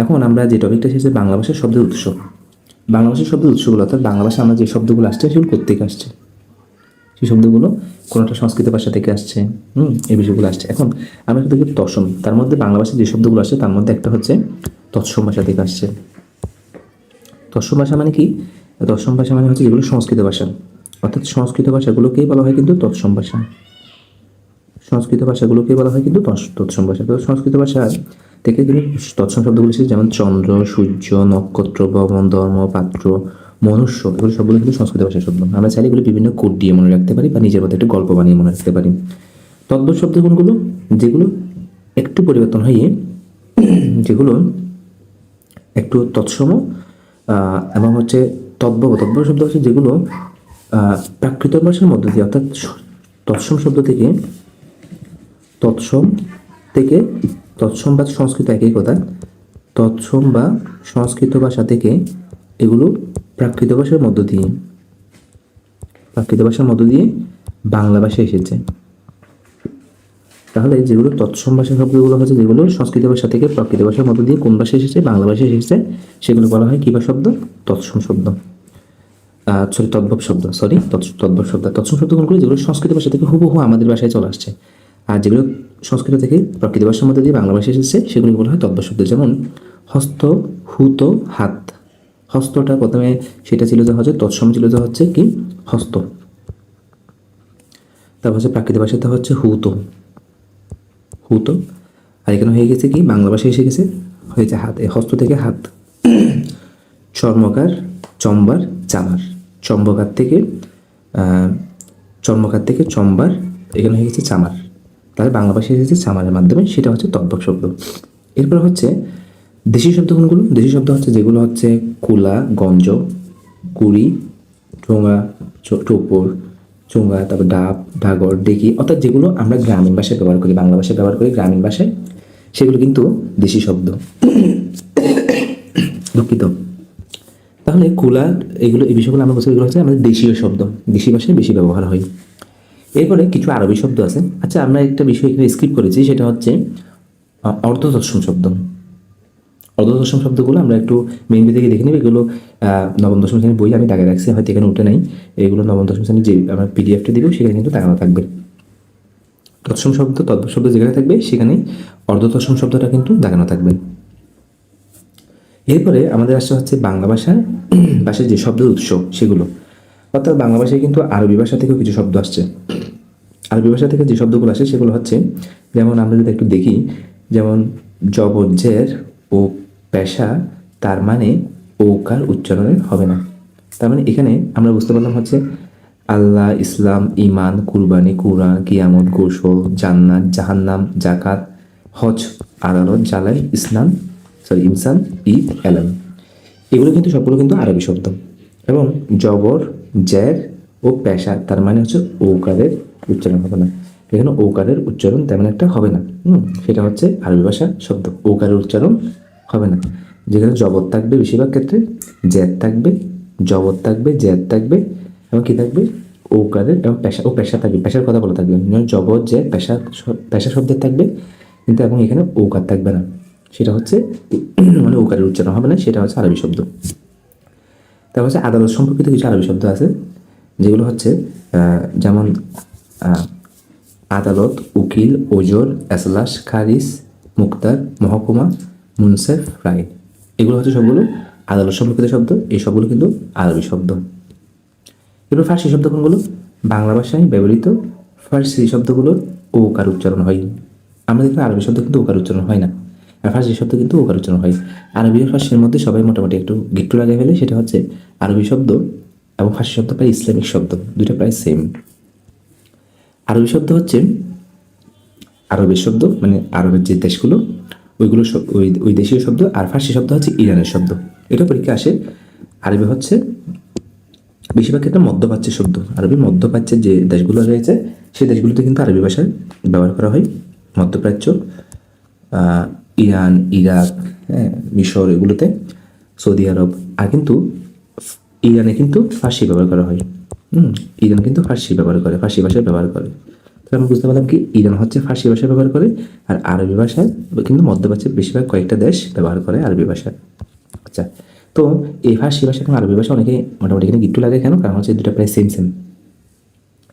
এখন আমরা যে টপিকটা এসেছে বাংলা ভাষার শব্দের উৎস। বাংলা ভাষার শব্দের উৎসগুলো, অর্থাৎ বাংলা ভাষা আমরা যে শব্দগুলো আসছে, সেগুলো কোথেকে আসছে? সেই শব্দগুলো কোনোটা সংস্কৃত ভাষা থেকে আসছে? হুম, এই বিষয়গুলো আসছে। এখন আমরা দেখি তৎসম তার মধ্যে বাংলা ভাষায় যে শব্দগুলো আসছে, তার মধ্যে একটা হচ্ছে তৎসম ভাষা থেকে আসছে। তৎসম ভাষা মানে কি? তৎসম ভাষা মানে হচ্ছে যেগুলো সংস্কৃত ভাষা। অর্থাৎ সংস্কৃত ভাষাগুলোকেই বলা হয় কিন্তু তৎসম ভাষা। সংস্কৃত ভাষাগুলোকে বলা হয় কিন্তু তৎস- তৎসম ভাষা। তো সংস্কৃত ভাষা থেকে কিন্তু তৎসম শব্দগুলো এসেছে যেমন চন্দ্র, সূর্য, নক্ষত্র, ভবন, ধর্ম, পাত্র, মনুষ্য, এগুলো সবগুলো কিন্তু সংস্কৃত ভাষার শব্দ। আমরা চাইলে এগুলো বিভিন্ন কোড দিয়ে মনে রাখতে পারি বা নিজের মধ্যে একটা গল্প বানিয়ে মনে রাখতে পারি। তদ্ভব শব্দ কোনগুলো? যেগুলো একটু পরিবর্তন হয়ে যেগুলো একটু তৎসম এবং হচ্ছে তদ্ভব। তদ্ভব শব্দ হচ্ছে যেগুলো প্রাকৃত ভাষার মধ্য দিয়ে, অর্থাৎ তৎসম শব্দ থেকে, তৎসম থেকে তৎসম বা সংস্কৃত একই কথা। তৎসম বা সংস্কৃত ভাষা থেকে এগুলো প্রাকৃত ভাষার মধ্য দিয়ে, প্রাকৃত ভাষার মধ্য দিয়ে বাংলা ভাষা এসেছে। তাহলে যেগুলো তৎসম ভাষা শব্দগুলো হচ্ছে, যেগুলো সংস্কৃত ভাষা থেকে প্রাকৃত ভাষার মধ্য দিয়ে কোন ভাষা এসেছে, বাংলা ভাষা এসেছে, সেগুলো বলা হয় কিবা শব্দ? তৎসম শব্দ। সরি তদ্ভব শব্দ সরি তদ্ভব শব্দ। তৎসম শব্দ কোনগুলো যেগুলো সংস্কৃত ভাষা থেকে হুবহু আমাদের ভাষায় চলে আসছে। আর যেগুলো সংস্কৃত থেকে প্রাকৃত ভাষার মধ্যে দিয়ে বাংলা ভাষায় এসেছে, সেগুলো বলা হয় তদ্ভব শব্দ। যেমন, হস্ত, হুত, হাত। হস্তটা প্রথমে সেটা ছিল যে হচ্ছে তৎসম ছিল যে হচ্ছে কি? হস্ত। তারপর হচ্ছে প্রাকৃত ভাষাতে হচ্ছে হুত। হুত। আর এখানে হয়ে গেছে কি? বাংলা ভাষায় এসে গেছে, হয়েছে হাত। এই হস্ত থেকে হাত। চর্মকার, চম্বার, চামার। চম্বকার থেকে চর্মকার থেকে চম্বার, এখানে হয়ে গেছে চামার। তাহলে বাংলা ভাষায় এসেছে চামারের মাধ্যমে সেটা হচ্ছে তদ্ভব শব্দ। এরপর হচ্ছে দেশি শব্দ কোনগুলো? দেশি শব্দ হচ্ছে যেগুলো হচ্ছে কুলা, গঞ্জ, কুড়ি, ঠোঙা টোপর চোঙা তারপর ডাব ঢাগর ডেকি, অর্থাৎ যেগুলো আমরা গ্রামীণ ভাষায় ব্যবহার করি, বাংলা ভাষায় ব্যবহার করি, গ্রামীণ ভাষায়, সেগুলো কিন্তু দেশি শব্দ। দুঃখিত। তাহলে কুলা, এগুলো, এই বিষয়গুলো আমরা বলছি এগুলো হচ্ছে আমাদের দেশীয় শব্দ। দেশি ভাষায় বেশি ব্যবহার হয়। এরপরে কিছু আরবি শব্দ আছে। আচ্ছা আমরা একটা বিষয় এখানে স্কিপ করেছি, সেটা হচ্ছে অর্ধতৎসম শব্দ। অর্ধদশম শব্দগুলো আমরা একটু মেইন থেকে দেখে নিব। এগুলো নবম দশম শ্রেণির বই আমি দাগে রাখছি, হয়তো এখানে উঠে নাই। এগুলো নবম দশম শ্রেণির যে আমরা পিডিএফটা দিব, সেখানে কিন্তু দাগানো থাকবে। তৎসম শব্দ তদ্ভব শব্দ যেখানে থাকবে, সেখানে অর্ধতৎসম শব্দটা কিন্তু দাগানো থাকবে। এরপরে আমাদের আসছে হচ্ছে বাংলা ভাষার ভাষার যে শব্দের উৎস, সেগুলো। অর্থাৎ বাংলা ভাষায় কিন্তু আরবি ভাষা থেকেও কিছু শব্দ আসছে। আরবি ভাষা থেকে যে শব্দগুলো আসে সেগুলো হচ্ছে, যেমন আমরা যদি একটু দেখি, যেমন জবজ্জের ও পেশা, তার মানে ওকার উচ্চারণে হবে না। তার মানে এখানে আমরা বুঝতে পারলাম হচ্ছে, আল্লাহ, ইসলাম ইমান কুরবানি, কুরআন, কিয়ামত, গোসল, জান্নাত, জাহান্নাম জাকাত হজ, আদালত, জালাই, ইসলাম, সরি, ইনসান, ঈদ এলাম এগুলো কিন্তু সবগুলো কিন্তু আরবি শব্দ। এবং জবর জ্যার ও পেশা, তার মানে হচ্ছে ওকারের উচ্চারণ হবে না। এখানে ওকারের উচ্চারণ তেমন একটা হবে না। হুম, সেটা হচ্ছে আরবি ভাষা শব্দ। ওকারের উচ্চারণ হবে না। যেখানে জবর থাকবে বেশিরভাগ ক্ষেত্রে জ্যাদ থাকবে, জবর থাকবে জ্যাদ থাকবে, এবং কী থাকবে? ওকারের এবং পেশা, ও পেশা থাকবে, পেশার কথা বলা থাকবে। জবর জ্যাদ পেশা পেশা শব্দের থাকবে, কিন্তু এবং এখানে ওকার থাকবে না। সেটা হচ্ছে মানে ওকারের উচ্চারণ হবে না, সেটা হচ্ছে আরবি শব্দ। তারপর হচ্ছে আদালত সম্পর্কিত কিছু আরবি শব্দ আছে, যেগুলো হচ্ছে যেমন আদালত, উকিল, ওজোর, এসলাস, খারিস, মুক্তার, মহকুমা, মুনসেফ, রায়। এগুলো হচ্ছে সবগুলো আদালত সম্পর্কিত শব্দ, এই সবগুলো কিন্তু আরবি শব্দ। এবার ফার্সি শব্দ কোনগুলো? বাংলা ভাষায় ব্যবহৃত ফার্সি শব্দগুলোর ওকার উচ্চারণ হয়। আমরা দেখি আরবি শব্দ কিন্তু ওকার উচ্চারণ হয় না। ফার্সি শব্দ কিন্তু ওকার হয়। আরবি আর ফার্সির মধ্যে সবাই মোটামুটি একটু গিট্টু লাগিয়ে ফেলে, সেটা হচ্ছে আরবি শব্দ এবং ফার্সি শব্দ প্রায় ইসলামিক শব্দ, দুইটা প্রায় সেম আরবি শব্দ হচ্ছে, আরবের শব্দ মানে আরবের যে দেশগুলো, ওইগুলো ওই ওই দেশীয় শব্দ, আর ফার্সি শব্দ হচ্ছে ইরানের শব্দ। এটা পরীক্ষা আসে, আরবি হচ্ছে বেশিরভাগ ক্ষেত্রে মধ্যপ্রাচ্যের শব্দ। আরবি মধ্যপ্রাচ্যের যে দেশগুলো রয়েছে, সেই দেশগুলোতে কিন্তু আরবি ভাষা ব্যবহার করা হয়, মধ্যপ্রাচ্য ইরান, ইরাক হ্যাঁ মিশর এগুলোতে সৌদি আরব। আর কিন্তু ইরানে কিন্তু ফার্সি ব্যবহার করা হয়। হুম, ইরান কিন্তু ফার্সি ব্যবহার করে, ফার্সি ভাষা ব্যবহার করে। তো আমরা বুঝতে পারলাম কি ইরান হচ্ছে ফার্সি ভাষা ব্যবহার করে আর আরবি ভাষায় কিন্তু মধ্যপ্রাচ্যের বেশিরভাগ কয়েকটা দেশ ব্যবহার করে আরবি ভাষা। আচ্ছা তো এই ফার্সি ভাষা এবং আরবি ভাষা অনেকে মোটামুটি এখানে গিট্টু লাগে কেন? কারণ হচ্ছে দুটো প্রায় সেম সেম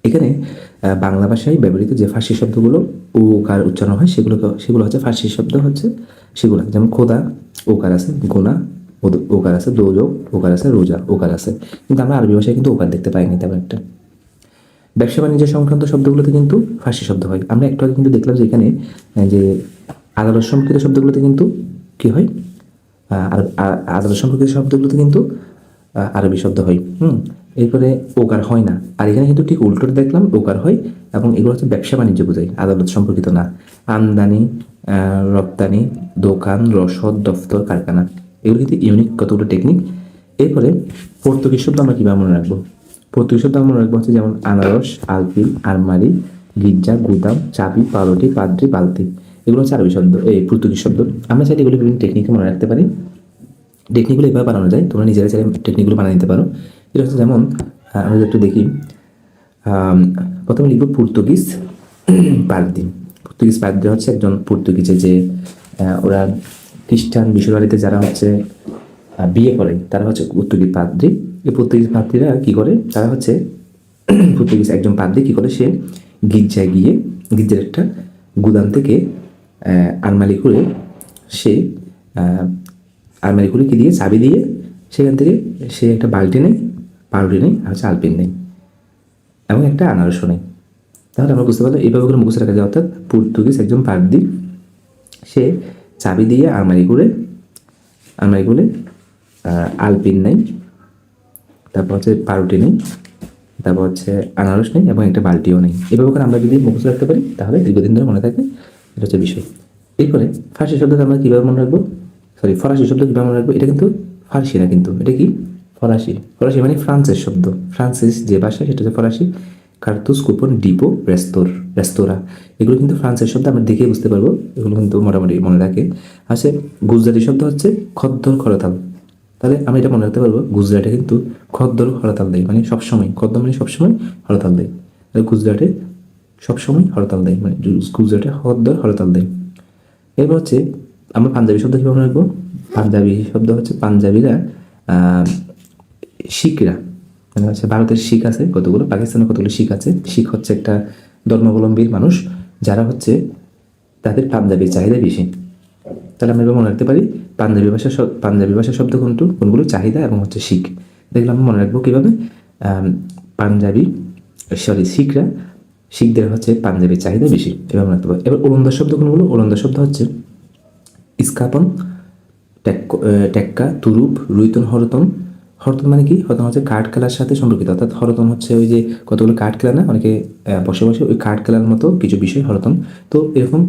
এখানে বাংলা ভাষায় ব্যবহৃত যে ফার্সি শব্দগুলো ও কার উচ্চারণ হয় সেগুলো সেগুলো হচ্ছে ফার্সি শব্দ হচ্ছে, সেগুলো যেমন খোদা, ওকার আছে। গোনা ওকার আছে। দোজক, ওকার আছে। রোজা, ওকার আছে। কিন্তু আমরা আরবি ভাষায় কিন্তু ওকার দেখতে পাইনি তেমন একটা। ব্যবসা বাণিজ্য সংক্রান্ত শব্দগুলোতে কিন্তু ফার্সি শব্দ হয়। আমরা একটু আগে কিন্তু দেখলাম যে এখানে যে আদালত সম্পর্কিত শব্দগুলোতে কিন্তু কি হয়? আদালত সম্পর্কিত শব্দগুলোতে কিন্তু আরবি শব্দ হয়। হুম? এরপরে ওকার হয় না। আর এখানে কিন্তু ঠিক উল্টোটা দেখলাম ওকার হয় এবং এগুলো হচ্ছে ব্যবসা বাণিজ্য বোঝায়, আদালত সম্পর্কিত না। আমদানি রপ্তানি, দোকান, রসদ, দফতর, কারখানা, এগুলো কিন্তু ইউনিক কতগুলো টেকনিক এরপরে পর্তুগিজ শব্দ আমরা কীভাবে মনে রাখব? পর্তুগিজ শব্দ আমরা মনে রাখব হচ্ছে যেমন আনারস আলপিল আলমারি, গির্জা, গুদাম, চাবি পাউরুটি পাদ্রি, বালতি। এগুলো হচ্ছে আরবি শব্দ, এই পর্তুগিজ শব্দ। আমরা চাইলে এগুলো বিভিন্ন টেকনিকে মনে রাখতে পারি। টেকনিকগুলো এভাবে বানানো যায়, তোমরা নিজেরা চাইলে টেকনিকগুলো বানিয়ে নিতে পারো। এটা হচ্ছে যেমন আমরা একটু দেখি প্রথমে লিখব পর্তুগিজ পাদ্রি পর্তুগিজ পাদ্রি হচ্ছে একজন পর্তুগিজে যে ওরা খ্রিস্টান মিশনারিতে যারা হচ্ছে বিয়ে করে, তারা হচ্ছে পর্তুগিজ পাদ্রি এই পর্তুগিজ পাদ্রিরা কি করে? তারা হচ্ছে পর্তুগিজ একজন পাদ্রি কি করে? সে গির্জায় গিয়ে, গির্জার একটা গুদাম থেকে আলমারি করে সে আলমারি খুলে কি দিয়ে? চাবি দিয়ে সেখান থেকে সে একটা বালতি নেই পাউরুটি নেই আর হচ্ছে আলপিন নেই। এবং একটা আনারসও নেই। তাহলে আমরা বুঝতে পারলাম, এইভাবে করে মুখস্থ রাখা যায়। অর্থাৎ পর্তুগিজ একজন পার্দি সে চাবি দিয়ে আলমারি করে আলমারি করে আলপিন নেই, তারপর হচ্ছে পাউরুটি নেই, তারপর হচ্ছে আনারস নেই এবং একটা বালটিও নেই। এভাবে করে আমরা যদি মুখস্থ রাখতে পারি, তাহলে দীর্ঘদিন ধরে মনে থাকবে এটা হচ্ছে বিষয়। এরপরে ফার্সি শব্দটা আমরা কীভাবে মনে রাখব? সরি ফরাসি শব্দ কীভাবে মনে রাখব? এটা কিন্তু ফার্সি না কিন্তু। এটা কি? ফরাসি। ফরাসি মানে ফ্রান্সের শব্দ। ফ্রান্সের যে ভাষা, সেটা হচ্ছে ফরাসি। কার্তুস, কুপন, ডিপো, রেস্তোর, রেস্তোরা। এগুলো কিন্তু ফ্রান্সের শব্দ, আমরা দেখে বুঝতে পারব। এগুলো কিন্তু মোটামুটি মনে রাখে আছে গুজরাটি শব্দ হচ্ছে খদ্দর খরতাল। তাহলে আমি এটা মনে রাখতে পারব, গুজরাটে কিন্তু খদ্দর হরতাল দেয় মানে সবসময়। খদ্দর মানে সবসময় হরতাল দেয়। তাহলে গুজরাটে সবসময় হরতাল দেয় মানে গুজরাটে খদ্দর হরতাল দেয়। এরপর হচ্ছে, আমরা পাঞ্জাবি শব্দ কীভাবে মনে রাখব? পাঞ্জাবি শব্দ হচ্ছে পাঞ্জাবিরা শিখরা। মানে হচ্ছে ভারতের শিখ আছে কতগুলো পাকিস্তানে কতগুলো শিখ আছে। শিখ হচ্ছে একটা ধর্মাবলম্বীর মানুষ যারা হচ্ছে তাদের পাঞ্জাবির চাহিদা বেশি। তাহলে আমরা মনে রাখতে পারি পাঞ্জাবি ভাষা পাঞ্জাবি ভাষা শব্দ কোনটু? কোনগুলো চাহিদা এবং হচ্ছে শিখ। দেখলে আমরা মনে রাখব কীভাবে আম, পাঞ্জাবি সরি শিখরা শিখদের হচ্ছে পাঞ্জাবির চাহিদা বেশি। মনে রাখতে পারি। এবার ওলন্দাজ শব্দ কোনগুলো? ওলন্দাজ শব্দ হচ্ছে ইস্কাপন টেক্কা তুরুপ রুইতন হরতন হরতন মানে কি? হরতন হচ্ছে কাঠ খেলার সাথে সম্পর্কিত। অর্থাৎ হরতন হচ্ছে ওই যে কতগুলো কাঠ খেলা না? অনেকে বসে বসে ওই কাঠ খেলার মতো কিছু বিষয়, হরতন। তো এরকম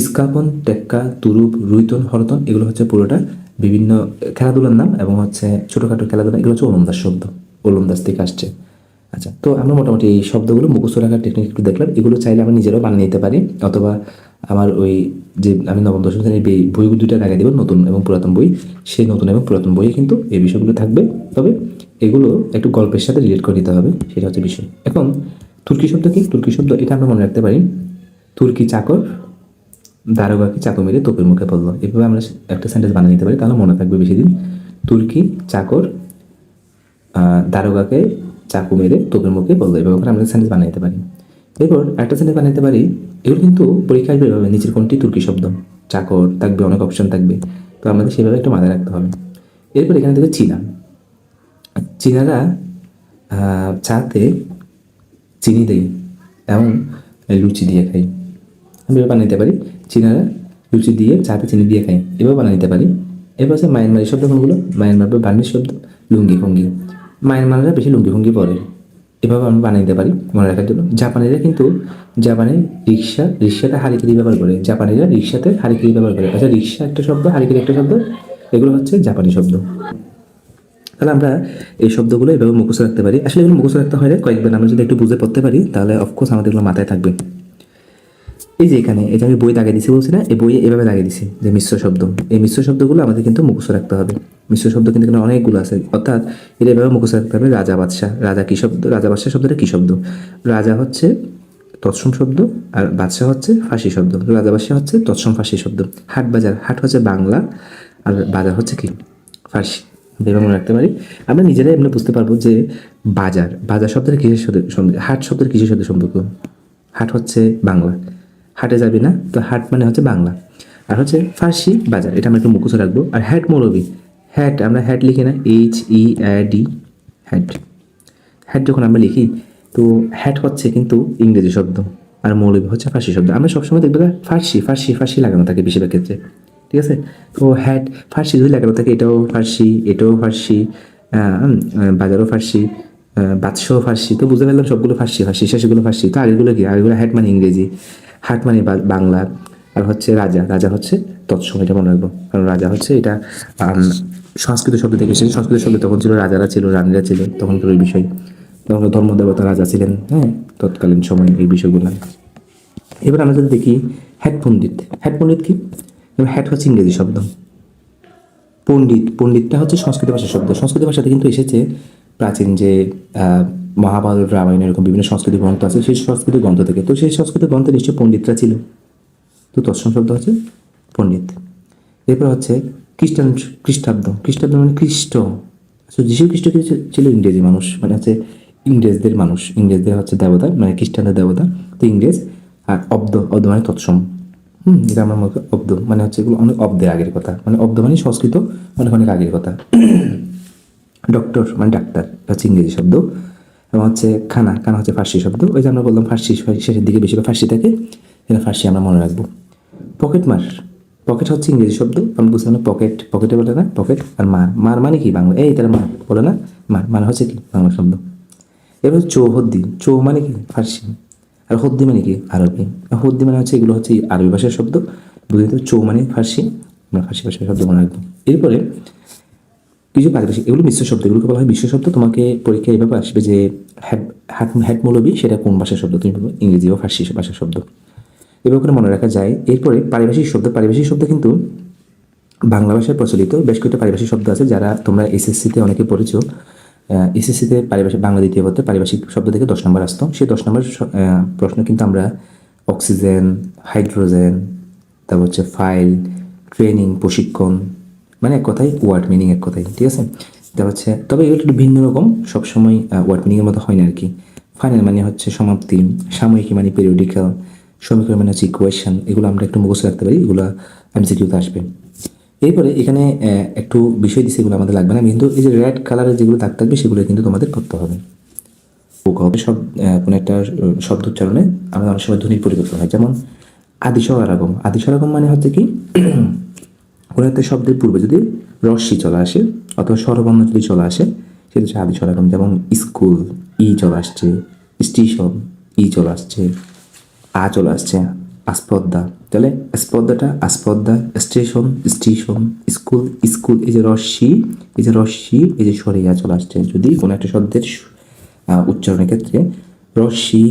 ইস্কাপন টেক্কা, তুরুপ, রুইতন, হরতন, এগুলো হচ্ছে পুরোটা বিভিন্ন খেলাধুলার নাম এবং হচ্ছে ছোটোখাটো খেলাধুলা, এগুলো হচ্ছে ওলন্দাজ শব্দ, ওলন্দাজ থেকে আসছে। আচ্ছা তো আমরা মোটামুটি এই শব্দগুলো মুখস্থ রাখার টেকনিক একটু দেখলাম। এগুলো চাইলে আমরা নিজেরাও বানিয়ে নিতে পারি, অথবা আমার ওই যে আমি নবম, দশম শ্রেণির বই, বইগুলো দুইটা লাগাই দেবো, নতুন এবং পুরাতন বই। সেই নতুন এবং পুরাতন বইয়ে কিন্তু এই বিষয়গুলো থাকবে। তবে এগুলো একটু গল্পের সাথে রিলেট করে নিতে হবে, সেটা হচ্ছে বিষয়। এখন, তুর্কি শব্দ কি? তুর্কি শব্দ, এটা আমরা মনে রাখতে পারি, তুর্কি চাকর, দারোগাকে চাকু মেরে তোপের মুখে পড়ল। এভাবে আমরা একটা সেন্টেন্স বানিয়ে নিতে পারি, তাহলে মনে থাকবে বেশি দিন। তুর্কি চাকর দারোগাকে চাকু মেরে তোপের মুখে বলল এভাবে আমরা সেন্টেন্স বানিয়ে নিতে পারি। এরপর একটা সেন্টেন্স বানাইতে পারি এগুলো কিন্তু পরীক্ষা আসবে এভাবে, নিচের কোনটি তুর্কি শব্দ। চাকর, থাকবে, অনেক অপশন থাকবে। তো আমাদের সেভাবে একটু মাথায় রাখতে হবে। এরপর এখানে থেকে চীনা। চীনারা চাতে চিনি দেয় এবং লুচি দিয়ে খাই আমি এভাবে বানাইতে পারি। চীনারা লুচি দিয়ে চাতে চিনি দিয়ে খাই এভাবে বানিয়ে নিতে পারি। এবার হচ্ছে মায়ানমারি শব্দ কোনগুলো? মায়ানমার বা বার্মিজ শব্দ, লুঙ্গি, ফঙ্গি। মায়ানমাররা বেশি লুঙ্গি, ফঙ্গি পরে। এভাবে আমরা বানিয়ে দিতে পারি মনে রাখার জন্য। জাপানিরা কিন্তু জাপানে রিক্সা, রিক্সাতে হারিকেরি ব্যবহার করে। জাপানিরা রিক্সাতে হারিকেরি ব্যবহার করে। আচ্ছা রিক্সা একটা শব্দ হারিকিরি একটা শব্দ, এগুলো হচ্ছে জাপানি শব্দ। তাহলে আমরা এই শব্দগুলো এভাবে মুখস্থ রাখতে পারি। আসলে এগুলো মুখস্থ রাখতে হয় কয়েকবার আমরা যদি একটু বুঝে পড়তে পারি, তাহলে অফকোর্স আমাদের এগুলো মাথায় থাকবে। এই যে এখানে, এটা আমি বই দাগে দিছি বলছি না, এই বইয়ে এভাবে লাগিয়ে দিছি, যে মিশ্র শব্দ। এই মিশ্র শব্দগুলো আমাদের কিন্তু মুখস্থ রাখতে হবে। মিশ্র শব্দ কিন্তু এখানে অনেকগুলো আছে। অর্থাৎ এটা এভাবে মুখস্থ রাখতে হবে, রাজা বাদশাহ। রাজা কি শব্দ? রাজা বাদশাহ শব্দটা কি শব্দ? রাজা হচ্ছে তৎসম শব্দ আর বাদশাহ হচ্ছে ফার্সি শব্দ। রাজা বাদশাহ হচ্ছে তৎসম ফার্সি শব্দ। হাট বাজার, হাট হচ্ছে বাংলা আর বাজার হচ্ছে কি? ফার্সি এবার মনে রাখতে পারি। আমরা নিজেরাই এমনি বুঝতে পারব যে বাজার বাজার শব্দের কিসের সাথে হাট শব্দের কিসের সাথে সম্পর্ক? হাট হচ্ছে বাংলা। হাটে যাবি না? তো হাট মানে হচ্ছে বাংলা। আর হচ্ছে ফার্সি বাজার, এটা আমরা একটু মুখস্থ রাখব। আর হ্যাট মৌলবি হ্যাট, আমরা হ্যাট লিখি না H E D hat. Hat যখন আমরা লিখি, তো হ্যাট হচ্ছে কিন্তু ইংরেজি শব্দ, আর মৌলবি হচ্ছে ফার্সি শব্দ। আমরা সবসময় দেখব ফার্সি ফার্সি ফার্সি লাগানো থাকে বেশিরভাগ ক্ষেত্রে, ঠিক আছে? তো হ্যাট, ফার্সি যদি লাগানো থাকে, এটাও ফার্সি এটাও ফার্সি বাজারও ফার্সি বাদশাহ ফার্সি। তো বুঝতে পারলাম সবগুলো ফার্সি ফার্সি, শেষগুলো ফার্সি। তো আগেগুলো কি? আগেগুলো হ্যাট মানে ইংরেজি। হাট মানে বাংলা আর হচ্ছে রাজা। রাজা হচ্ছে তৎসম এটা মনে রাখব। কারণ রাজা হচ্ছে এটা সংস্কৃত শব্দ থেকে এসেছে। সংস্কৃত শব্দ তখন ছিল, রাজারা ছিল, রানীরা ছিল, তখনকার ওই বিষয়। তখন ধর্মদেবতা রাজা ছিলেন হ্যাঁ? তৎকালীন সময় এই বিষয়গুলো। এবার আমরা যদি দেখি হ্যাট পণ্ডিত। হ্যাট পণ্ডিত কি? হ্যাট হচ্ছে ইংরেজি শব্দ। পণ্ডিত। পণ্ডিতটা হচ্ছে সংস্কৃত ভাষার শব্দ। সংস্কৃত ভাষাতে কিন্তু এসেছে প্রাচীন যে মহাভারত, রামায়ণ, এরকম বিভিন্ন সংস্কৃত গ্রন্থ আছে, সেই সংস্কৃত গ্রন্থ থেকে। তো সেই সংস্কৃত গ্রন্থে নিশ্চয়ই পণ্ডিতরা ছিল। তো তৎসম শব্দ হচ্ছে পণ্ডিত। এরপর হচ্ছে খ্রিস্টান খ্রিস্টাব্দ। খ্রিস্টাব্দ মানে খ্রিস্ট। আচ্ছা যিশু খ্রিস্ট ছিল ইংরেজি মানুষ মানে হচ্ছে ইংরেজদের মানুষ। ইংরেজদের হচ্ছে দেবতা মানে খ্রিস্টানদের দেবতা। তো ইংরেজ আর অব্দ অব্দ মানে তৎসম। হুম, এটা আমার মনে অব্দ মানে হচ্ছে এগুলো অনেক অব্দের আগের কথা। মানে অব্দ মানে সংস্কৃত অনেক অনেক আগের কথা। ডক্টর মানে ডাক্তার, হচ্ছে ইংরেজি শব্দ এবং হচ্ছে খানা খানা হচ্ছে ফার্সি শব্দ। ওই যে আমরা বললাম ফার্সি শেষের দিকে বেশিরভাগ ফার্সি থাকে এটা ফার্সি আমরা মনে রাখব। পকেট মার, পকেট হচ্ছে ইংরেজি শব্দ। আমি বুঝতে না পকেট পকেটে বলে না, পকেট আর মার। মার মানে কি বাংলা? এই তারা মার বলে না, মার। মানে হচ্ছে কি বাংলা শব্দ। এবার চৌহদ্দি চৌ মানে কি? ফার্সি। আর হদ্দি মানে কি? আরবি। আর হদ্দি মানে হচ্ছে এগুলো হচ্ছে আরবি ভাষার শব্দ। বুঝতে চৌ মানে ফার্সি। আমরা ফার্সি ভাষার শব্দ মনে রাখব। এরপরে কিছু পারিভাষিক এগুলো মিশ্র শব্দ, এগুলোকে বলা হয় মিশ্র শব্দ। তোমাকে পরীক্ষায় এভাবে আসবে যে হ্যাট হ্যাট মৌলবী, সেটা কোন ভাষার শব্দ? তুমি ইংরেজি বা ফার্সি ভাষার শব্দ। এভাবে করে মনে রাখা যায়, এরপরে পারিভাষিক শব্দ পারিভাষিক শব্দ কিন্তু বাংলা ভাষায় প্রচলিত। বেশ কয়েকটা পারিভাষিক শব্দ আছে যারা তোমরা এসএসসিতে অনেকে পড়েছো। এসএসসিতে পারিভাষিক, বাংলা দ্বিতীয় পত্রে পারিভাষিক শব্দ থেকে দশ নম্বর আসতো। সেই দশ নম্বর প্রশ্ন কিন্তু আমরা অক্সিজেন, হাইড্রোজেন, তারপর হচ্ছে ফাইল, ট্রেনিং, প্রশিক্ষণ মানে এক কথায় ওয়ার্ড মিনিং এক কথায় ঠিক আছে? তারপর হচ্ছে, তবে এগুলো একটু ভিন্ন রকম, সবসময় ওয়ার্ড মিনিংয়ের মতো হয় না আর কি। ফাইনাল মানে হচ্ছে সমাপ্তি, সাময়িকী মানে পিরিয়ডিক্যাল সমীকরণ মানে হচ্ছে ইকুয়েশন এগুলো আমরা একটু মুখস্থ রাখতে পারি, এগুলো এমসিকিউতে আসবে। এরপরে এখানে একটু বিষয় দিচ্ছে এগুলো আমাদের লাগবে না, কিন্তু এই যে রেড কালারের যেগুলো দাগ থাকবে, সেগুলো কিন্তু তোমাদের করতে হবে। হবে, সব কোনো একটা শব্দ উচ্চারণে আমাদের অনেক সময় ধ্বনির পরিবর্তন হয়, যেমন আদিস্বরাগম আদিস্বরাগম মানে হচ্ছে কি একটা শব্দের পূর্বে যদি রস্যি চলে আসে অথবা স্বরবর্ণ যদি চলে আসে, সেটা হচ্ছে আদিস্বরাগম যেমন স্কুল, ই চলে আসছে স্টেশন ই চলে আসছে, আ চলে আসছে আসপদ্দা তাহলে স্পদ্দাটা আসপদ্দা স্টেশন স্টেশন স্কুল স্কুল, এই যে রস্যি এই যে রস্যি এই যে সরিয়া চলে আসছে। যদি কোনো একটা শব্দের উচ্চারণের ক্ষেত্রে রস্যি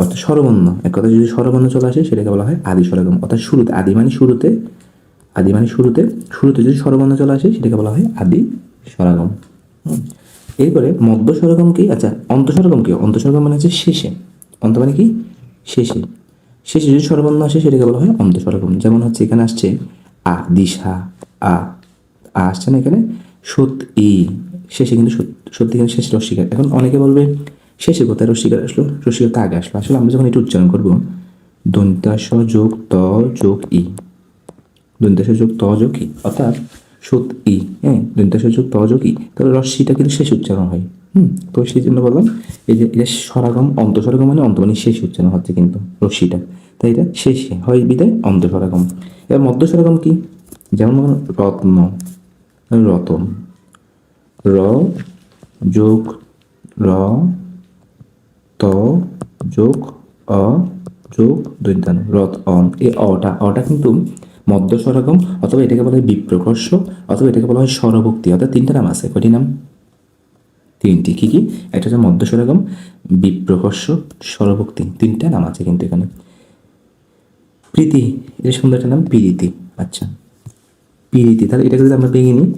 অর্থাৎ স্বরবর্ণ, এক কথা যদি স্বরবর্ণ চলে আসে, সেটাকে বলা হয় আদি স্বরগম অর্থাৎ শুরুতে, আদি মানে শুরুতে আদি মানে শুরুতে শুরুতে যদি স্বরবর্ণ চলে আসে, সেটাকে বলা হয় আদি স্বরাগম। এরপরে মধ্য স্বরগম কি? আচ্ছা অন্ত স্বরগম কি? অন্ত স্বরগম মানে হচ্ছে শেষে। অন্ত মানে কি? শেষে। শেষে যদি স্বরবর্ণ আসে, সেটাকে বলা হয় অন্ত স্বরগম। যেমন হচ্ছে এখানে আসছে আ, দিশা, আ আ আসছে না এখানে? সত, ই। শেষে কিন্তু সত- সত্যি কিন্তু শেষে রস্বীকার এখন অনেকে বলবে, শেষে কোথায় রস্বীকার আসলো? রস্বীকার আগে আসলো। আসলে আমরা যখন এটা উচ্চারণ করব দন্তাস যোগ ত যোগ ই। দন্তাস যোগ ত অর্থাৎ সুত ই হ্যাঁ দন্তাস যোগ ত তাহলে রস্যিটা কিন্তু শেষ উচ্চারণ হয়। হুম, তো সেই জন্য বললাম, এই যে এটা স্বরাগম, অন্তঃস্বরাগম মানে অন্ত মানে শেষ উচ্চারণ হচ্ছে কিন্তু রশ্মিটা। তাই এটা শেষে হয় বিদায়, অন্তঃস্বরাগম। এবার মধ্যস্বরাগম কি? যেমন রত্ন, রতন। র, যোগ, র, ত, যোগ, অ, যোগ দৈন্তান রথ অন। এই অটা অটা কিন্তু মধ্য স্বরাগম অথবা এটাকে বলা হয় বিপ্রকর্ষ অথবা এটাকে বলা হয় স্বরভক্তি, অর্থাৎ তিনটা নাম আছে। কয়টি নাম? তিনটি। কি কি? একটা হচ্ছে মধ্য স্বরাগম বিপ্রকর্ষ, স্বরভক্তি। তিনটা নাম আছে কিন্তু এখানে। প্রীতি, এটা সুন্দর একটা নাম, পিরিতি। আচ্ছা। পিরিতি, তাহলে এটাকে যদি আমরা ভেঙে নিই,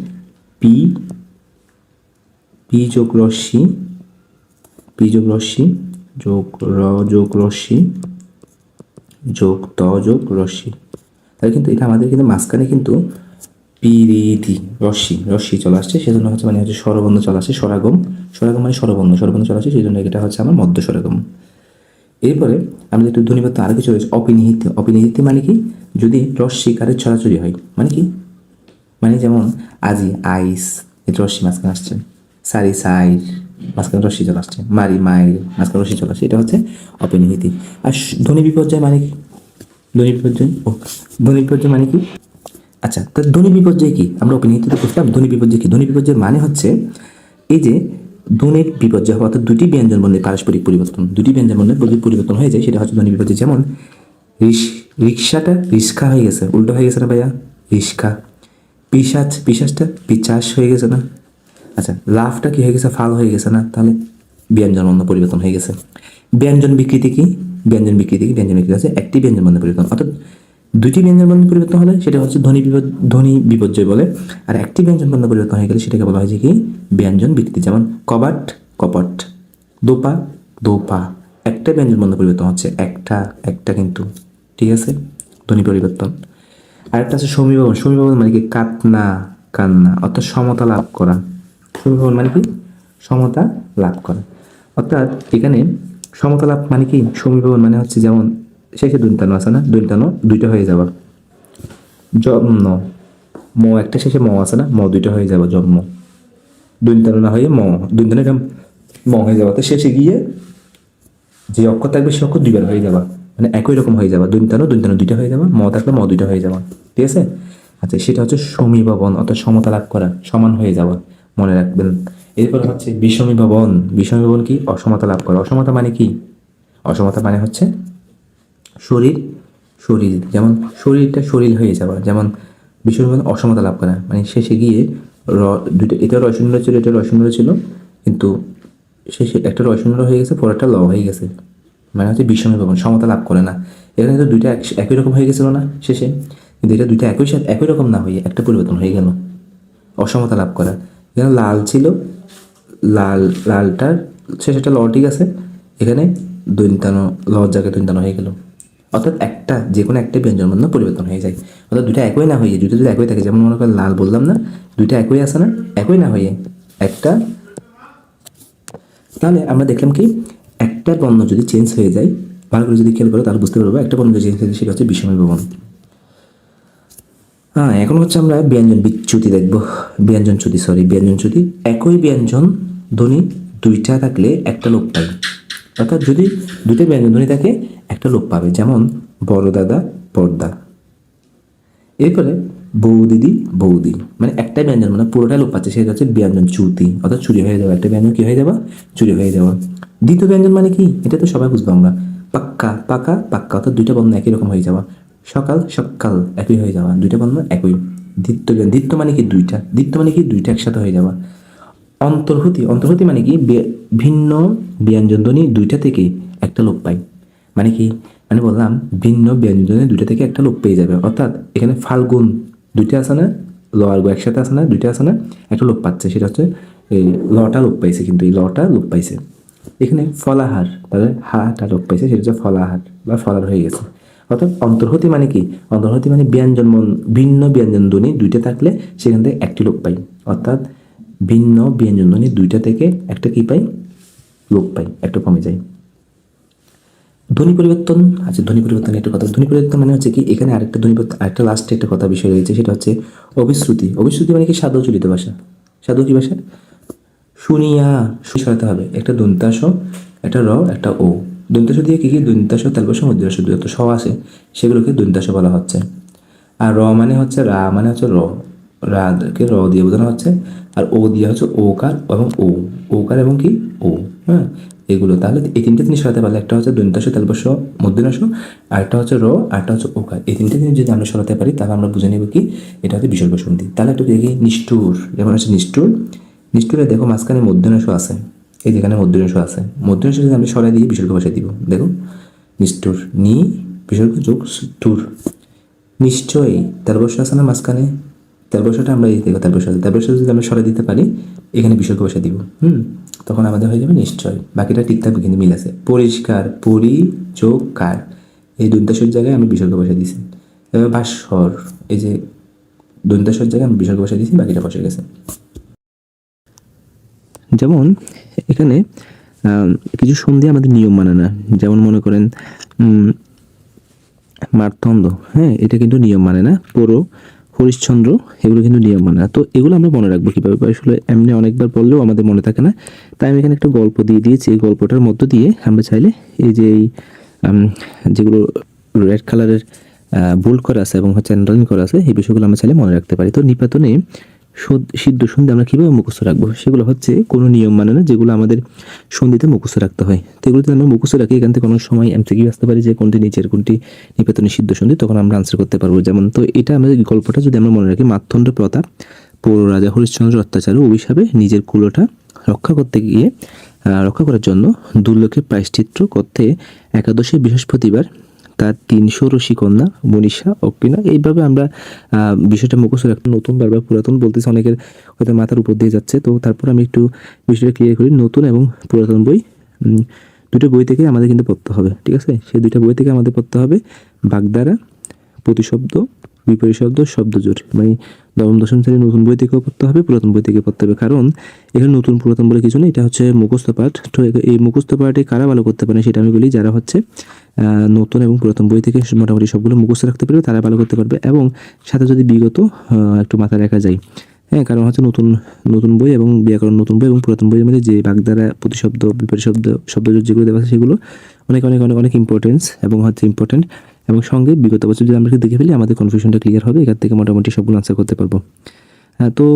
পি পি যোগ রশ্মি, পি যোগ রশ্মি, যোগ র যোগ রশ্মি, যোগ ত যোগ রশ্মি। তাহলে কিন্তু এটা আমাদের কিন্তু মাঝখানে কিন্তু পিরিতি রশ্মি রশ্মি চলে আসছে, সেজন্য হচ্ছে মানে হচ্ছে স্বরবন্ধ চলে আসছে, স্বরাগম। স্বরাগম মানে স্বরবন্ধ স্বরবন্ধ চলে আসছে সেই জন্য এটা হচ্ছে আমার মধ্য স্বরাগম। এরপরে আমরা একটু ধ্বনিবদ্ধ আরও কিছু রয়েছে অপিনিহিত অপিনিহিত মানে কি? যদি রশ্মি কারের ছড়াছড়ি হয় মানে কি? মানে যেমন আজি আইস এটা রশ্মি মাঝখানে আসছে। সারি সাইর, মাঝখানে রশ্মি চলে আসছে। মারি মায়ের মাঝখানে রশ্মি চলে আসছে। এটা হচ্ছে অপিনিহিতি। আর ধ্বনি বিপর্যয় মানে কি? ধ্বনি বিপর্যয়? ও ধ্বনি বিপর্যয় মানে কি? আচ্ছা তো ধ্বনি বিপর্যয় কি? আমরা অপিনিহিতিতে বুঝলাম ধ্বনি বিপর্যয় কি? ধ্বনি বিপর্যয় মানে হচ্ছে এই যে ধ্বনির বিপর্যয় হওয়া অর্থাৎ দুটি ব্যঞ্জন বর্ণের পারস্পরিক পরিবর্তন। দুটি ব্যঞ্জন যদি পরিবর্তন হয়ে যায়, সেটা হচ্ছে ধ্বনি বিপর্যয়। যেমন রিক্সাটা রিস্কা হয়ে গেছে, উল্টো হয়ে গেছে না ভাইয়া? রিস্কা। পিসাচ পিসাচটা পিচাস হয়ে গেছে না? আচ্ছা লাফটা কি হয়ে গেছে? ফাল হয়ে গেছে না? তাহলে ব্যঞ্জন বর্ণ পরিবর্তন হয়ে গেছে। ব্যঞ্জন বিকৃতি কি? ব্যঞ্জন বিক্রি থেকে ব্যঞ্জন বিক্রি আছে, একটি ব্যঞ্জন বর্ণ পরিবর্তন। অর্থাৎ দুটি ব্যঞ্জন বর্ণ পরিবর্তন হলে সেটা হচ্ছে ধ্বনি বিপদ ধ্বনি বিপর্যয় বলে, আর একটি ব্যঞ্জন বর্ণ পরিবর্তন হয়ে গেলে সেটাকে বলা হয় যে কি? ব্যঞ্জন বিকৃতি। যেমন কবাট, কপট, দোপা দোপা। একটা ব্যঞ্জন বর্ণ পরিবর্তন হচ্ছে একটা একটা কিন্তু, ঠিক আছে? ধ্বনি পরিবর্তন। আরেকটা আছে সমীভবন। সমীভবন মানে কি? কাতনা, কান্না, অর্থাৎ সমতা লাভ করা। সমীভবন মানে কি? সমতা লাভ করা। অর্থাৎ এখানে সমতা লাভ মানে কি? সমীভবন মানে হচ্ছে যেমন শেষে দন্তানো আছে না? দন্তানো দুইটা হয়ে যাওয়া। জন্ম, ম একটা শেষে ম আছে না? ম দুইটা হয়ে যাওয়া, জন্ম। দন্তানো না হয়ে ম। দন্তানো এটা ম হয়ে যাওয়া। তো শেষে গিয়ে যে অক্ষর থাকবে, সে অক্ষর দুইবার হয়ে যাওয়া। মানে একই রকম হয়ে যাওয়া। দৈন্তানো দৈন্তানো দুইটা হয়ে যাওয়া। ম থাকলে ম দুইটা হয়ে যাওয়া। ঠিক আছে? আচ্ছা সেটা হচ্ছে সমীভবন অর্থাৎ সমতা লাভ করা। সমান হয়ে যাওয়া। মনে রাখবেন। এরপর হচ্ছে বিষমীভবন বিষমীভবন কি? অসমতা লাভ করে। অসমতা মানে কি? অসমতা মানে হচ্ছে শরীর শরীর। যেমন শরীরটা শরীর হয়ে যাওয়া। যেমন বিষমী ভবন অসমতা লাভ করা। মানে শেষে গিয়ে র, দুইটা, এটা রয়শূন্য ছিল, এটা রয়শূন্য ছিল, কিন্তু শেষে একটা রয়শূন্য হয়ে গেছে, পরেরটা ল হয়ে গেছে। মানে হচ্ছে বিষমী ভবন, সমতা লাভ করে না। এখানে তো দুইটা এক- একই রকম হয়ে গেছিল না শেষে? কিন্তু এটা দুইটা একই সাথে, একই রকম না হয়ে, একটা পরিবর্তন হয়ে গেল। অসমতা লাভ করা। এখানে লাল ছিল লাল লালটার শেষেটা ল, ঠিক আছে? এখানে দৈন্তানো ল জায়গায় দৈন্তানো হয়ে গেল। অর্থাৎ একটা যে কোনো একটা ব্যঞ্জন বর্ণ পরিবর্তন হয়ে যায়। অর্থাৎ দুইটা একই না হয়ে, দুইটা যদি একই থাকে, যেমন মনে করেন লাল বললাম না, দুইটা একই আসে না? একই না হয়ে, একটা। তাহলে আমরা দেখলাম কি? একটা বর্ণ যদি চেঞ্জ হয়ে যায়, ভালো করে যদি খেয়াল করো, তাহলে বুঝতে পারব একটা বর্ণ যদি চেঞ্জ হয়ে যায়, সেটা হচ্ছে বিষমী ভবন হ্যাঁ এখন হচ্ছে আমরা ব্যঞ্জন বিচ্যুতি দেখব। ব্যঞ্জন চ্যুতি সরি ব্যঞ্জন চ্যুতি। একই ব্যঞ্জন ধ্বনি দুইটা থাকলে একটা লোপ পায়। অর্থাৎ যদি দুইটা ব্যঞ্জন ধ্বনি থাকে, একটা লোপ পাবে। যেমন, বড় দাদা, পর্দা। এরপরে, বউ দিদি বৌদি মানে একটা ব্যঞ্জন মানে পুরোটাই লোপ পাচ্ছে। সেটা হচ্ছে ব্যঞ্জন চ্যুতি অর্থাৎ চুরি হয়ে যাওয়া। একটা ব্যঞ্জন কি হয়ে যাওয়া? চুরি হয়ে যাওয়া। দ্বিতীয় ব্যঞ্জন মানে কি? এটা তো সবাই বুঝব আমরা। পাক্কা, পাকা, পাক্কা। অর্থাৎ দুইটা বন্ধ একই রকম হয়ে যাওয়া। সকাল সকাল একই হয়ে যাওয়া। দুইটা বন্ধ একই। দ্বিত্ব দ্বিত্ব মানে কি দুইটা? দ্বিত্ব মানে কি দুইটা একসাথে হয়ে যাওয়া। অন্তর্ভূতি অন্তর্ভূতি মানে কি? ভিন্ন ব্যঞ্জন ধ্বনি দুইটা থেকে একটা লোপ পাই মানে কি? মানে বললাম, ভিন্ন ব্যঞ্জন ধ্বনি দুইটা থেকে একটা লোপ পেয়ে যাবে। অর্থাৎ এখানে ফাল্গুন দুইটা আছে না? ল আর গো একসাথে আছে না? দুইটা আছে না? একটা লোপ পাচ্ছে। সেটা হচ্ছে এই লটা লোপ পাইছে কিন্তু, এই লটা লোপ পাইছে। এখানে ফলাহার তাহলে হাটা লোপ পাইছে, সেটা হচ্ছে ফলাহার বা ফলার হয়ে গেছে। অর্থাৎ অন্তর্হতি মানে কি? অন্তর্হতি মানে ব্যঞ্জন ভিন্ন ব্যঞ্জন ধ্বনি দুইটা থাকলে সেখান থেকে একটি লোপ পাই অর্থাৎ ভিন্ন ব্যঞ্জন ধ্বনি দুইটা থেকে একটা কি পাই? লোপ পাই, একটা কমে যায়। ধ্বনি পরিবর্তন আচ্ছা ধ্বনি পরিবর্তনের একটা কথা। ধ্বনি পরিবর্তন মানে হচ্ছে কি, এখানে আরেকটা ধ্বনি পরিবর্তন, আরেকটা লাস্টে একটা কথা, বিষয় রয়েছে, সেটা হচ্ছে অবিশ্রুতি। অবিশ্রুতি মানে কি? সাধু চলিত ভাষা। সাধু কি ভাষা? শুনিয়া সরাতে হবে। একটা দন্তাস, একটা র, একটা ও। দন্তাস দিয়ে কি কি? দন্তাস, তালবাস মধ্যরাস যত স আছে, সেগুলোকে দন্তাস বলা হচ্ছে। আর র মানে হচ্ছে রা মানে হচ্ছে র। রাকে র দিয়ে বোঝানো হচ্ছে। আর ও দিয়ে হচ্ছে ওকার এবং ও। ওকার এবং কি? ও হ্যাঁ? এগুলো তাহলে এই তিনটে জিনিস সরাতে পারলে, একটা হচ্ছে দন্তাস তালবাস মধ্যরাস আর একটা হচ্ছে র, আর একটা হচ্ছে ওকার। এই তিনটে জিনিস যদি আমরা সরাতে পারি, তাহলে আমরা বুঝে নেব কি, এটা হচ্ছে বিসর্গ সন্ধি তাহলে একটু দেখি, নিষ্ঠুর, যেমন হচ্ছে নিষ্ঠুর। নিষ্ঠুরে দেখো মাঝখানে মধ্যনাশ আছে। এই যেখানে মধ্যনাশ আছে। মধ্যনাশ যদি আমি সরাই দিয়ে বিসর্গ বসাই দিব। দেখো, নিষ্ঠুর, নি, বিসর্গ যোগ টুর নিশ্চয়ই বসা আছে না মাঝখানে? তেল বসাটা আমরা এই দেখো বসা আছে তেল বসা যদি আমরা সরাই দিতে পারি এখানে বিসর্গ বসাই দিব। হুম? তখন আমাদের হয়ে যাবে নিশ্চয়। বাকিটা ঠিক থাকবে কিন্তু মিল আছে। পরিষ্কার পরি যোগ কার এই দন্তাসের জায়গায় আমি বিসর্গ বসে দিয়েছি এবার ভাস্বর এই যে দন্তাসের জায়গায় আমি বিসর্গ বসে দিয়েছি বাকিটা বসে গেছে। যেমন এখানে কিছু সন্ধি আমাদের নিয়ম মানে না। যেমন মনে করেন উম, মারতন্দ হ্যাঁ এটা কিন্তু নিয়ম মানে না। পুরো হরিশ্চন্দ্র, এগুলো কিন্তু নিয়ম মানে তো এগুলো আমরা মনে রাখব কীভাবে? আসলে এমনি অনেকবার পড়লেও আমাদের মনে থাকে না। তাই আমি এখানে একটা গল্প দিয়ে দিয়েছি। এই গল্পটার মধ্য দিয়ে আমরা চাইলে এই যে এই যেগুলো রেড কালারের বোল্ড করা আছে এবং হচ্ছে অ্যান্ড্রয়িং করা আছে, এই বিষয়গুলো আমরা চাইলে মনে রাখতে পারি। তো নিপাতনে সিদ্ধ সন্ধি আমরা কীভাবে মুখস্থ রাখব? সেগুলো হচ্ছে কোনো নিয়ম মানে না, যেগুলো আমাদের সন্ধিতে মুখস্থ রাখতে হয়। তো এগুলো যদি আমরা মুখস্থ রাখি, এখান থেকে কোনো সময় এমসিকিউ আসতে পারি যে কোনটি নিচের, কোনটি নিপাতনে সিদ্ধ সন্ধি, তখন আমরা আনসার করতে পারব। যেমন, তো এটা আমাদের গল্পটা যদি আমরা মনে রাখি মাতন্ড প্রতাপ পৌর রাজা হরিশ্চন্দ্র অত্যাচার অভিশাপে নিজের কুলোটা রক্ষা করতে গিয়ে রক্ষা করার জন্য দুর্লোকে প্রায়শ্চিত্র করতে একাদশী বৃহস্পতিবার তার তিনশো রশি কন্যা মনীষা অক্কিনা এইভাবে আমরা বিষয়টা মুখস্থ রাখতে নতুন বারবার পুরাতন বলতেছে। অনেকের হয়তো মাথার উপর দিয়ে যাচ্ছে। তো তারপর আমি একটু বিষয়টা ক্লিয়ার করি। নতুন এবং পুরাতন বই দুটো বই থেকে আমাদের কিন্তু পড়তে হবে, ঠিক আছে? সেই দুইটা বই থেকে আমাদের পড়তে হবে বাগদারা প্রতিশব্দ বিপরীত শব্দ শব্দজোর মানে নবম, দশম শ্রেণির নতুন বই থেকেও পড়তে হবে, পুরাতন বই থেকে পড়তে হবে। কারণ এখানে নতুন পুরাতন বলে কিছু নেই, এটা হচ্ছে মুখস্থ পাঠ। তো এই মুখস্থ পাঠে কারা ভালো করতে পারে সেটা আমি বলি, যারা হচ্ছে নতুন এবং পুরাতন বই থেকে মোটামুটি সবগুলো মুখস্থ রাখতে পারবে, তারা ভালো করতে পারবে। এবং সাথে যদি বিগত একটু মাথায় রাখা যায় হ্যাঁ কারণ হচ্ছে নতুন নতুন বই এবং ব্যাকরণ নতুন বই এবং পুরাতন বইয়ের মধ্যে যে বাগধারা, প্রতিশব্দ বিপরীত শব্দ শব্দজোর যেগুলো দেওয়া আছে সেগুলো অনেক অনেক অনেক অনেক ইম্পর্টেন্স এবং হচ্ছে ইম্পর্টেন্ট এবং সঙ্গে বিগত বছর যদি আমরা দেখে ফেলি, আমাদের কনফিউশনটা ক্লিয়ার হবে, এখান থেকে মোটামুটি সবগুলো আনসার করতে পারব। হ্যাঁ তো